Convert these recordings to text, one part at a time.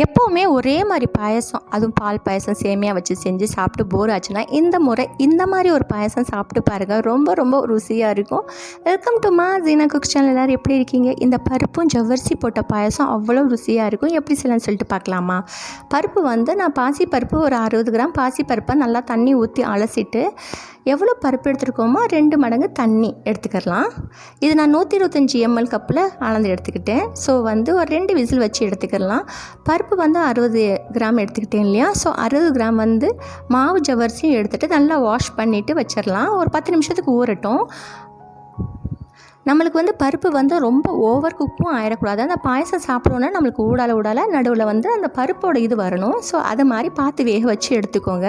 எப்போவுமே ஒரே மாதிரி பாயசம். அதுவும் பால் பாயசம் சேமியாக வச்சு செஞ்சு சாப்பிட்டு போர் ஆச்சுன்னா இந்த முறை இந்த மாதிரி ஒரு பாயசம் சாப்பிட்டு பாருங்கள் ரொம்ப ரொம்ப ருசியாக இருக்கும். வெல்கம் டு மா ஜீனா குக் சேனல் எல்லோரும் எப்படி இருக்கீங்க? இந்த பருப்பும் ஜவ்வரிசி போட்ட பாயசம் அவ்வளோ ருசியாக இருக்கும். எப்படி செய்யலாம்னு சொல்லிட்டு பார்க்கலாமா? பருப்பு வந்து நான் பாசி பருப்பு ஒரு அறுபது கிராம். பாசி பருப்பை நல்லா தண்ணி ஊற்றி அலசிட்டு எவ்வளோ பருப்பு எடுத்துருக்கோமோ ரெண்டு மடங்கு தண்ணி எடுத்துக்கலாம் இது நான் நூற்றி இருபத்தஞ்சி எம்எல் கப்பில் அளந்து எடுத்துக்கிட்டேன். ஸோ வந்து ஒரு ரெண்டு விசில் வச்சு எடுத்துக்கலாம் பருப்பு வந்து அறுபது கிராம் எடுத்துக்கிட்டேன் இல்லையா? ஸோ அறுபது கிராம் வந்து மாவு ஜவரிசியும் எடுத்துகிட்டு நல்லா வாஷ் பண்ணிவிட்டு வச்சிடலாம் ஒரு பத்து நிமிஷத்துக்கு ஊறட்டும். நம்மளுக்கு வந்து பருப்பு வந்து ரொம்ப ஓவர் குக்கும் ஆயிடக்கூடாது அந்த பாயசம் சாப்பிடணுன்னா நம்மளுக்கு ஊடால ஊடால நடுவில் வந்து அந்த பருப்போட இது வரணும். ஸோ அதை மாதிரி பார்த்து வேக வச்சு எடுத்துக்கோங்க.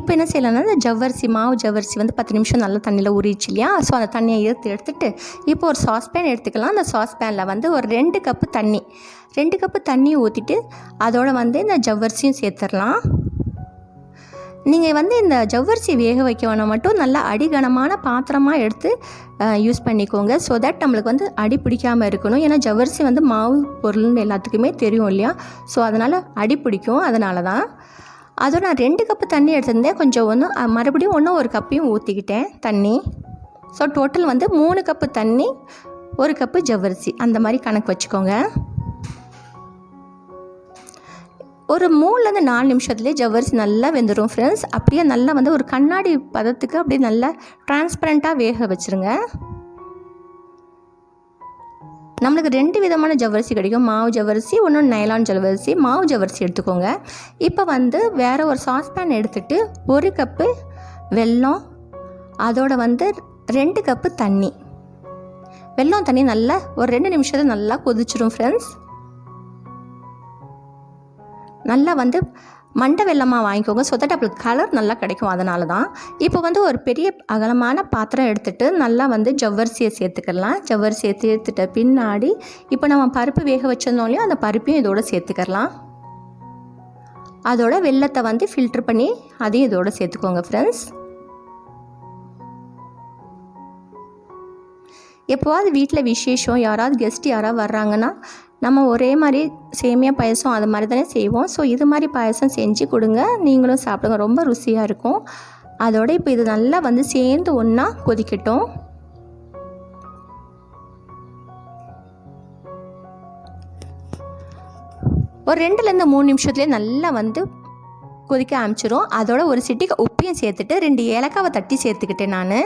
இப்போ என்ன செய்யலாம்னா இந்த ஜவ்வரிசி மாவு ஜவ்வரிசி வந்து பத்து நிமிஷம் நல்லா தண்ணியில் ஊறிச்சு இல்லையா? ஸோ அந்த தண்ணியை எடுத்து எடுத்துட்டு இப்போ ஒரு சாஸ்பேன் எடுத்துக்கலாம். அந்த சாஸ்பேனில் வந்து ஒரு ரெண்டு கப்பு தண்ணி. ரெண்டு கப்பு தண்ணி ஊற்றிட்டு அதோடு வந்து இந்த ஜவ்வரிசியும் சேர்த்துடலாம். நீங்கள் வந்து இந்த ஜவ்வரிசி வேக வைக்க மட்டும் நல்லா அடிகனமான பாத்திரமாக எடுத்து யூஸ் பண்ணிக்கோங்க. ஸோ தட் நம்மளுக்கு வந்து அடி பிடிக்காமல் இருக்கணும். ஏன்னா ஜவ்வரிசி வந்து மாவு பொருள்னு எல்லாத்துக்குமே தெரியும் இல்லையா? ஸோ அதனால் அடி பிடிக்கும். அதனால தான் அதோட நான் ரெண்டு கப்பு தண்ணி எடுத்திருந்தேன். கொஞ்சம் ஒன்று மறுபடியும் ஒன்று ஒரு கப்பையும் ஊற்றிக்கிட்டேன் தண்ணி. ஸோ டோட்டல் வந்து மூணு கப்பு தண்ணி ஒரு கப்பு ஜவ்வரிசி. அந்த மாதிரி கணக்கு வச்சுக்கோங்க. ஒரு மூணுலேருந்து நாலு நிமிஷத்துலேயே ஜவ்வரிசி நல்லா வெந்துடும் ஃப்ரெண்ட்ஸ் அப்படியே நல்லா வந்து ஒரு கண்ணாடி பதத்துக்கு அப்படியே நல்லா டிரான்ஸ்பரண்ட்டாக வேக வச்சுருங்க. நம்மளுக்கு ரெண்டு விதமான ஜவ்வரிசி கிடைக்கும். மாவு ஜவ்வரிசி ஒன்று நைலான் ஜவ்வரிசி. மாவு ஜவ்வரிசி எடுத்துக்கோங்க. இப்போ வந்து வேறு ஒரு சாஸ்பேன் எடுத்துகிட்டு ஒரு கப்பு வெல்லம் அதோட வந்து ரெண்டு கப்பு தண்ணி. வெல்லம் தண்ணி நல்லா ஒரு ரெண்டு நிமிஷத்தில் நல்லா கொதிச்சிடும் ஃப்ரெண்ட்ஸ் நல்லா வந்து மண்டை வெள்ளமாக வாங்கிக்கோங்க. ஸோ தட் கலர் நல்லா கிடைக்கும் அதனால தான் இப்போ வந்து ஒரு பெரிய அகலமான பாத்திரம் எடுத்துகிட்டு நல்லா வந்து ஜவ்வரிசியை சேர்த்துக்கலாம். ஜவ்வரிசியை சேர்த்துட்ட பின்னாடி இப்போ நம்ம பருப்பு வேக வச்சிருந்தோம்லையும் அந்த பருப்பையும் இதோடு சேர்த்துக்கலாம். அதோட வெள்ளத்தை வந்து ஃபில்ட்ரு பண்ணி அதையும் இதோட சேர்த்துக்கோங்க ஃப்ரெண்ட்ஸ் எப்போவாது வீட்டில் விசேஷம் யாராவது கெஸ்ட் யாராவது வர்றாங்கன்னா நம்ம ஒரே மாதிரி சேமியா பாயசம் அது மாதிரி தானே செய்வோம். ஸோ இது மாதிரி பாயசம் செஞ்சு கொடுங்க. நீங்களும் சாப்பிடுங்க. ரொம்ப ருசியாக இருக்கும். அதோட இப்போ இது நல்லா வந்து சேர்ந்து ஒன்றா கொதிக்கட்டும். ஒரு ரெண்டுலேருந்து மூணு நிமிஷத்துலேயே நல்லா வந்து கொதிக்க ஆரம்பிச்சிரும். அதோட ஒரு சிட்டிக்கு உப்பையும் சேர்த்துட்டு ரெண்டு ஏலக்காவை தட்டி சேர்த்துக்கிட்டேன் நான்.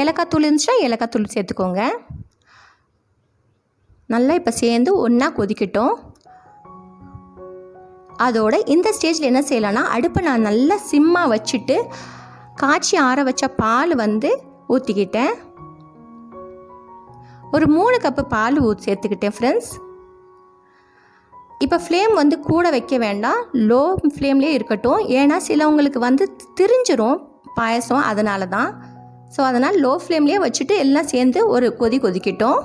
ஏலக்காய் தூள் இருந்துச்சுன்னா ஏலக்காய் தூள் சேர்த்துக்கோங்க. நல்லா இப்போ சேர்ந்து ஒன்றா கொதிக்கட்டும். அதோட இந்த ஸ்டேஜில் என்ன செய்யலாம்னா அடுப்பை நான் நல்லா சிம்மாக வச்சுட்டு காய்ச்சி ஆற வச்ச பால் வந்து ஊற்றிக்கிட்டேன் ஒரு மூணு கப்பு பால் ஊற்றி சேர்த்துக்கிட்டேன் ஃப்ரெண்ட்ஸ் இப்போ ஃப்ளேம் வந்து கூட வைக்க வேண்டாம். லோ ஃப்ளேம்லேயே இருக்கட்டும். ஏன்னா சிலவங்களுக்கு வந்து திரிஞ்சிரும் பாயசம் அதனால தான் ஸோ அதனால் லோ ஃப்ளேம்லேயே வச்சுட்டு எல்லாம் சேர்ந்து ஒரு கொதி கொதிக்கட்டும்.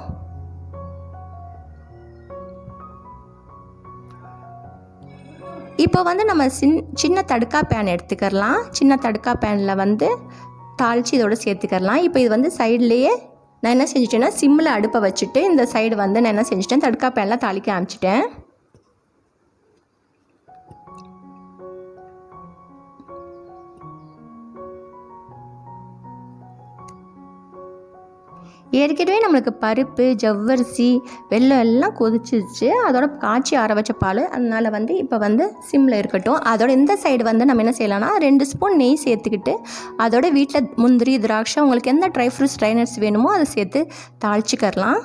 இப்போ வந்து நம்ம சின் சின்ன தடுக்கா பேன் எடுத்துக்கிறலாம். சின்ன தடுக்கா பேனில் வந்து தாளித்து இதோட சேர்த்துக்கிறலாம். இப்போ இது வந்து சைட்லேயே நான் என்ன செஞ்சிட்டேன்னா சிம்மில் அடுப்பை வச்சுட்டு இந்த சைடு வந்து நான் என்ன செஞ்சிட்டேன் தடுக்கா பேனில் தாளிக்க ஆரம்பிச்சிட்டேன். ஏற்கனவே நம்மளுக்கு பருப்பு ஜவ்வரிசி வெள்ளம் எல்லாம் கொதிச்சிச்சு அதோட காய்ச்சி ஆற வச்ச பால் அதனால் வந்து இப்போ வந்து சிம்மில் இருக்கட்டும். அதோட இந்த சைடு வந்து நம்ம என்ன செய்யலாம்னா ரெண்டு ஸ்பூன் நெய் சேர்த்துக்கிட்டு அதோட வீட்டில் முந்திரி திராட்சை உங்களுக்கு எந்த ட்ரை ஃப்ரூட்ஸ் ட்ரைனர்ஸ் வேணுமோ அதை சேர்த்து தாளிச்சிக்கரலாம்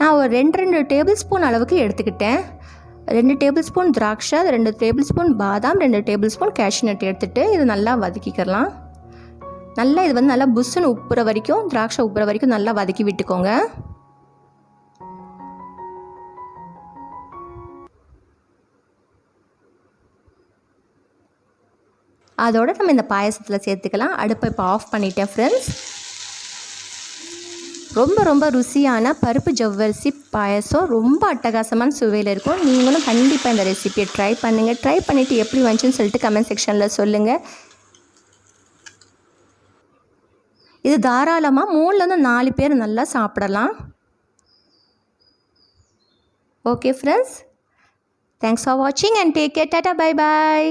நான் ஒரு ரெண்டு ரெண்டு டேபிள் ஸ்பூன் அளவுக்கு எடுத்துக்கிட்டேன். ரெண்டு டேபிள் ஸ்பூன் திராட்சை ரெண்டு டேபிள் ஸ்பூன் பாதாம் ரெண்டு டேபிள் ஸ்பூன் கேஷ்நட் எடுத்துகிட்டு இது நல்லா வதக்கிக்கிறலாம். நல்லா இது வந்து நல்லா புஷ்ஷுன்னு உப்புற வரைக்கும் திராட்சை உப்புற வரைக்கும் நல்லா வதக்கி விட்டுக்கோங்க. அதோட நம்ம இந்த பாயசத்தில் சேர்த்துக்கலாம். அடுப்பை இப்போ ஆஃப் பண்ணிட்டேன் ஃப்ரெண்ட்ஸ் ரொம்ப ரொம்ப ருசியான பருப்பு ஜவ்வரிசி பாயசம். ரொம்ப அட்டகாசமான சுவையில் இருக்கும். நீங்களும் கண்டிப்பாக இந்த ரெசிபியை ட்ரை பண்ணுங்கள் ட்ரை பண்ணிவிட்டு எப்படி வந்துச்சுன்னு சொல்லிட்டு கமெண்ட் செக்ஷனில் சொல்லுங்கள் இது தாராளமாக மூணுலேருந்து நாலு பேர் நல்லா சாப்பிடலாம். ஓகே ஃப்ரெண்ட்ஸ் தேங்க்ஸ் ஃபார் வாட்சிங் and take care tata bye bye